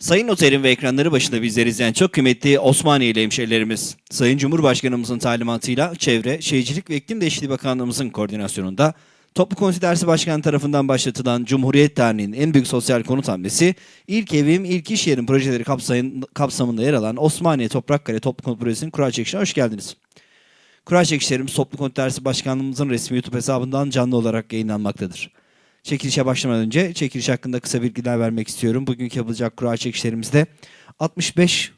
Sayın noterim ve ekranları başında bizleri izleyen çok kıymetli Osmaniyeli hemşehrilerimiz, Sayın Cumhurbaşkanımızın talimatıyla Çevre, Şehircilik ve İklim Değişikliği Bakanlığımızın koordinasyonunda Toplu Konut Dersi Başkanı tarafından başlatılan Cumhuriyet Derneği'nin en büyük sosyal konut hamlesi, ilk evim, ilk iş yerim projeleri kapsayın, kapsamında yer alan Osmaniye Toprakkale Toplu Konut Projesi'nin kura çekişine hoş geldiniz. Kura çekişlerimiz Toplu Konut Dersi Başkanlığımızın resmi YouTube hesabından canlı olarak yayınlanmaktadır. Çekilişe başlamadan önce çekiliş hakkında kısa bilgiler vermek istiyorum. Bugünkü yapılacak kura çekişlerimizde 65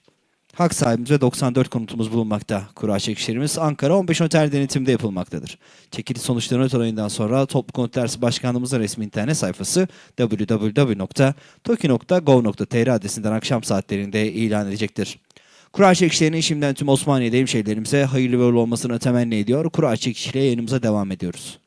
hak sahibimiz ve 94 konutumuz bulunmakta. Kura çekişlerimiz Ankara 15 noter denetimde yapılmaktadır. Çekiliş sonuçları not olayından sonra Toplu Konut Dersi Başkanlığımızın resmi internet sayfası www.toki.gov.tr adresinden akşam saatlerinde ilan edecektir. Kura çekişlerinin şimdiden tüm Osmaniye'de hemşehrilerimize hayırlı ve uğurlu olmasını temenni ediyor. Kura çekişiyle yayınımıza devam ediyoruz.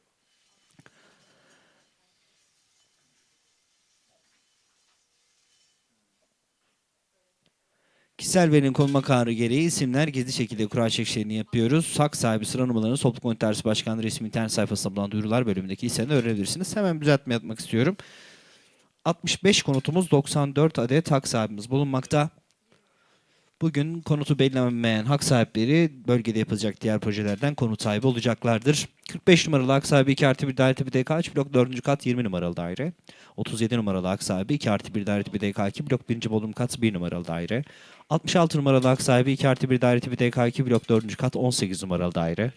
Kişisel verinin konuma kararı gereği isimler gizli şekilde kura çekişlerini yapıyoruz. Hak sahibi sıra numaralarını Toplu Konut Başkanlığı resmi internet sayfasında bulunan duyurular bölümündeki listelerden öğrenebilirsiniz. Hemen düzeltme yapmak istiyorum. 65 konutumuz 94 adet hak sahibimiz bulunmakta. Bugün konutu belirlemeyen hak sahipleri bölgede yapılacak diğer projelerden konut sahibi olacaklardır. 45 numaralı hak sahibi 2 artı 1 daire tipi DK3 blok 4. kat 20 numaralı daire. 37 numaralı hak sahibi 2 artı 1 daire tipi DK2 blok 1. bodrum kat 1 numaralı daire. 66 numaralı hak sahibi 2 artı 1 daire tipi DK2 blok 4. kat 18 numaralı daire.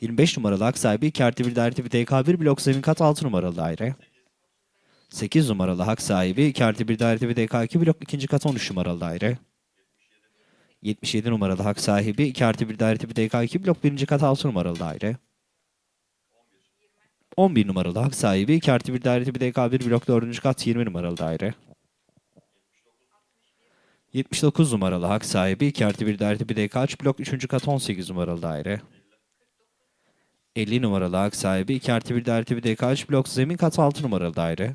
25 numaralı hak sahibi 2 artı 1 daire tipi DK1 blok zemin kat 6 numaralı daire. 8 numaralı hak sahibi 2 artı 1 daire tipi DK2 blok 2. kat 13 numaralı daire. 77 numaralı hak sahibi 2 artı 1 daire tipi DK2 blok 1. kat 6 numaralı daire. 11 numaralı hak sahibi 2 artı 1 daire tipi DK1 blok 4. kat 20 numaralı daire. 79 numaralı hak sahibi 2 artı 1 daire tipi DK3 blok 3. kat 18 numaralı daire. 50 numaralı hak sahibi 2 artı 1 daire tipi DK3 blok zemin kat 6 numaralı daire.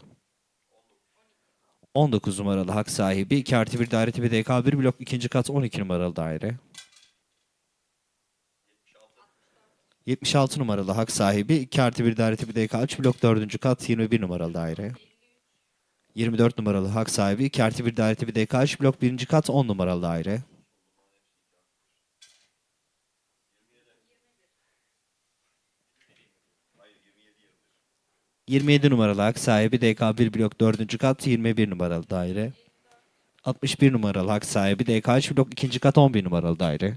19 numaralı hak sahibi 2 artı 1 daire tipi DK1 blok 2. kat 12 numaralı daire. 76 numaralı hak sahibi 2 artı 1 daire tipi DK3 blok 4. kat 21 numaralı daire. 24 numaralı hak sahibi 2 artı 1 daire tipi DK3 blok 1. kat 10 numaralı daire. 27 numaralı hak sahibi DK1 blok 4. kat 21 numaralı daire. 61 numaralı hak sahibi DK3 blok 2. kat 11 numaralı daire.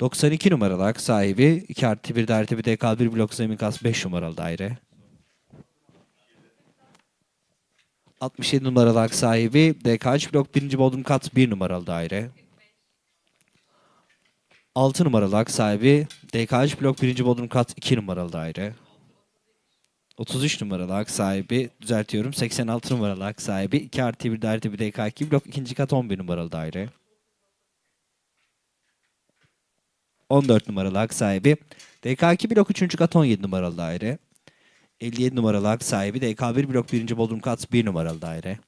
92 numaralı hak sahibi 2 artı 1 daire tipi DK1 blok zemin kat 5 numaralı daire. 67 numaralı hak sahibi DK3 blok 1. bodrum kat 1 numaralı daire. 6 numaralı hak sahibi DK3 blok 1. bodrum kat 2 numaralı daire. 33 numaralı hak sahibi düzeltiyorum 86 numaralı hak sahibi 2 artı 1 daire tipi DK2 blok 2. kat 11 numaralı daire. 14 numaralı hak sahibi DK2 blok 3. kat 17 numaralı daire. 57 numaralı hak sahibi DK1 blok 1. bodrum kat 1 numaralı daire.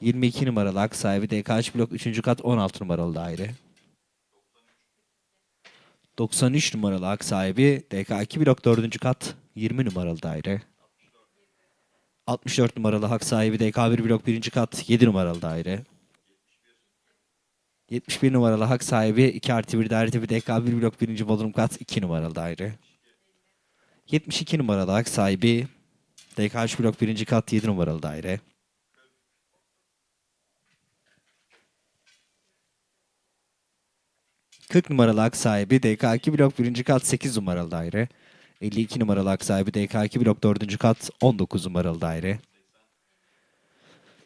22 numaralı hak sahibi DK3 blok 3. kat 16 numaralı daire. 93 numaralı hak sahibi DK2 blok 4. kat 20 numaralı daire. 64 numaralı hak sahibi DK1 blok 1. kat 7 numaralı daire. 71 numaralı hak sahibi 2 artı 1 daire tipi DK1 blok 1. bodrum kat 2 numaralı daire. 72 numaralı hak sahibi DK3 blok 1. kat 7 numaralı daire. 40 numaralı hak sahibi DK2 blok 1. kat 8 numaralı daire. 52 numaralı hak sahibi DK2 blok 4. kat 19 numaralı daire.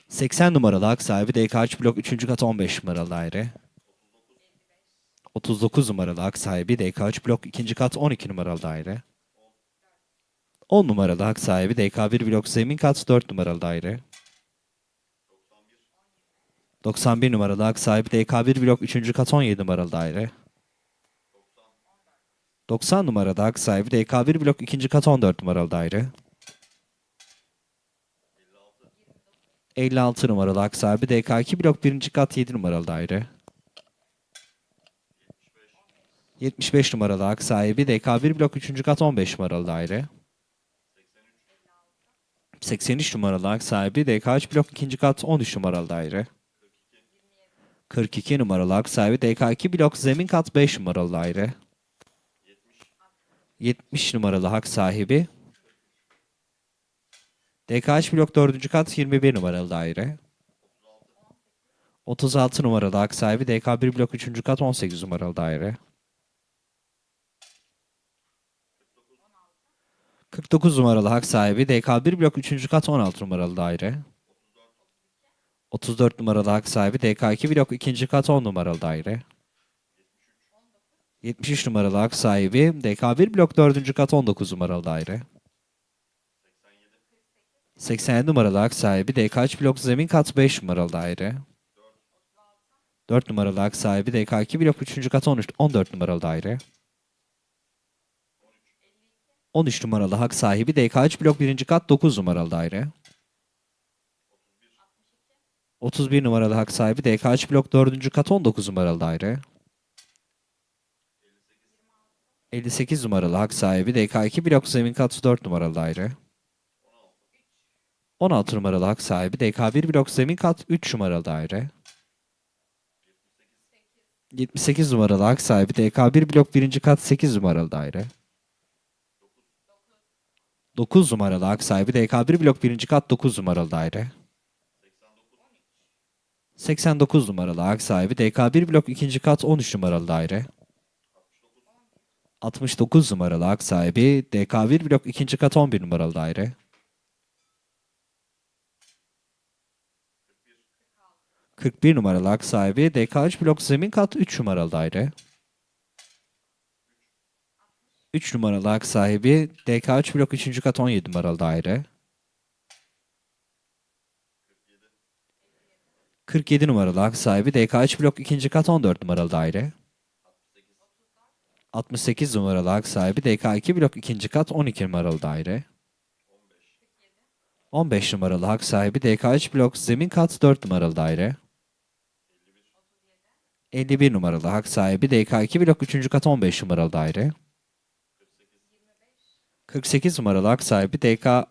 80 numaralı hak sahibi DK3 blok 3. kat 15 numaralı daire. 39 numaralı hak sahibi DK3 blok 2. kat 12 numaralı daire. 10 numaralı hak sahibi DK1 blok zemin kat 4 numaralı daire. 91 numaralı hak sahibi DK1 blok 3. kat 17 numaralı daire. 90 numarada hak sahibi DK1 blok 2. kat 14 numaralı daire. 56 numaralı hak sahibi DK2 blok 1. kat 7 numaralı daire. 75 numaralı hak sahibi DK1 blok 3. kat 15 numaralı daire. 83 numaralı hak sahibi DK3 blok ikinci kat 13 numaralı daire. 42 numaralı hak sahibi DK2 blok zemin kat 5 numaralı daire. 70 numaralı hak sahibi DK3 blok 4. kat 21 numaralı daire. 36 numaralı hak sahibi DK1 blok 3. kat 18 numaralı daire. 49 numaralı hak sahibi DK1 blok 3. kat 16 numaralı daire. 34 numaralı hak sahibi DK2 blok 2. kat 10 numaralı daire. 73 numaralı hak sahibi DK1 blok 4. kat 19 numaralı daire. 87 numaralı hak sahibi DK3 blok zemin kat 5 numaralı daire. 4 numaralı hak sahibi DK2 blok 3. kat 13, 14 numaralı daire. 13 numaralı hak sahibi DK3 blok 1. kat 9 numaralı daire. 31 numaralı hak sahibi DK3 blok 4. kat 19 numaralı daire. 58 numaralı hak sahibi DK2 blok zemin kat 4 numaralı daire. 16 numaralı hak sahibi DK1 blok zemin kat 3 numaralı daire. 78 numaralı hak sahibi DK1 blok 1. kat 8 numaralı daire. 9 numaralı hak sahibi DK1 blok 1. kat 9 numaralı daire. 89 numaralı hak sahibi DK1 blok 2. kat 13 numaralı daire. 69 numaralı hak sahibi DK1 blok 2. kat 11 numaralı daire. 41 numaralı hak sahibi DK3 blok zemin kat 3 numaralı daire. 3 numaralı hak sahibi DK3 blok 3. kat 17 numaralı daire. 47 numaralı hak sahibi DK3 blok 2. kat 14 numaralı daire. 68 numaralı hak sahibi DK2 blok 2. kat 12 numaralı daire. 15 numaralı hak sahibi DK3 blok zemin kat 4 numaralı daire. 51 numaralı hak sahibi DK2 blok 3. kat 15 numaralı daire. 48 numaralı hak sahibi DK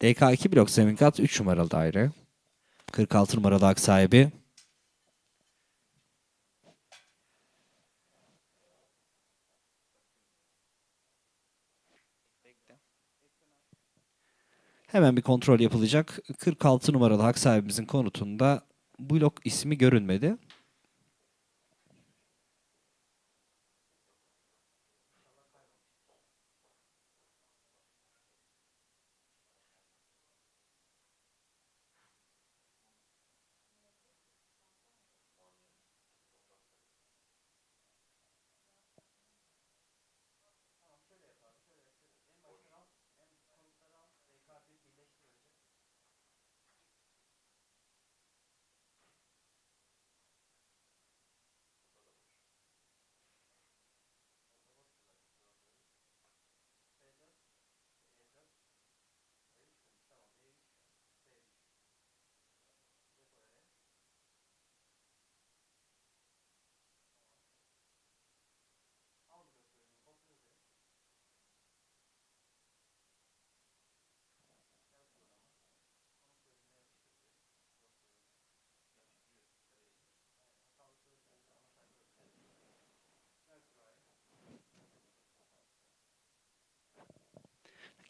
DK2 blok zemin kat 3 numaralı daire. 46 numaralı hak sahibi Hemen bir kontrol yapılacak. 46 numaralı hak sahibimizin konutunda blok ismi görünmedi.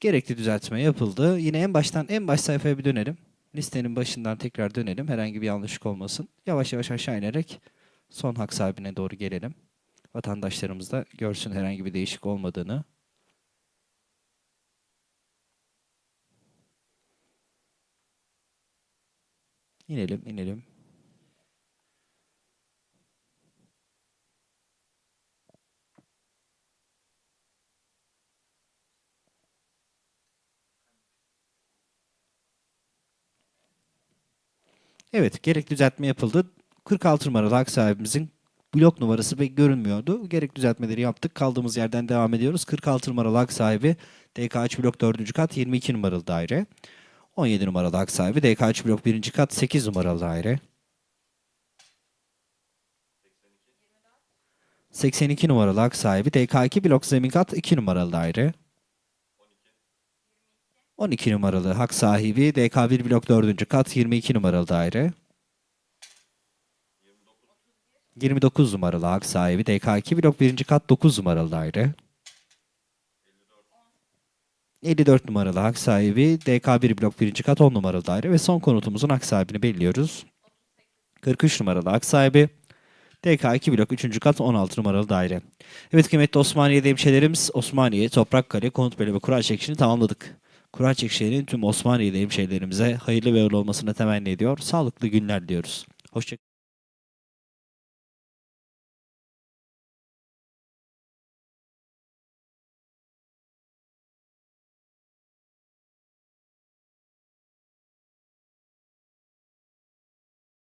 Gerekli düzeltme yapıldı. Yine en baştan en baş sayfaya bir dönelim. Listenin başından tekrar dönelim. Herhangi bir yanlışlık olmasın. Yavaş yavaş aşağı inerek son hak sahibine doğru gelelim. Vatandaşlarımız da görsün herhangi bir değişik olmadığını. İnelim, inelim. Evet, gerekli düzeltme yapıldı. 46 numaralı hak sahibimizin blok numarası pek görünmüyordu. Gerek düzeltmeleri yaptık. Kaldığımız yerden devam ediyoruz. 46 numaralı hak sahibi DK3 blok 4. kat 22 numaralı daire. 17 numaralı hak sahibi DK3 blok 1. kat 8 numaralı daire. 82 numaralı hak sahibi DK2 blok zemin kat 2 numaralı daire. 12 numaralı hak sahibi DK1 blok 4. kat 22 numaralı daire. 29 numaralı hak sahibi DK2 blok 1. kat 9 numaralı daire. 54 numaralı hak sahibi DK1 blok 1. kat 10 numaralı daire ve son konutumuzun hak sahibini belirliyoruz. 43 numaralı hak sahibi DK2 blok 3. kat 16 numaralı daire. Evet kıymetli Osmaniye'de hemşehrilerimiz Osmaniye, Toprakkale, Konutbeli ve Kura çekişini tamamladık. Kura çekişlerinin tüm Osmaniye'de hemşehrilerimize hayırlı ve uğurlu olmasını temenni ediyor. Sağlıklı günler diliyoruz. Hoşçakalın.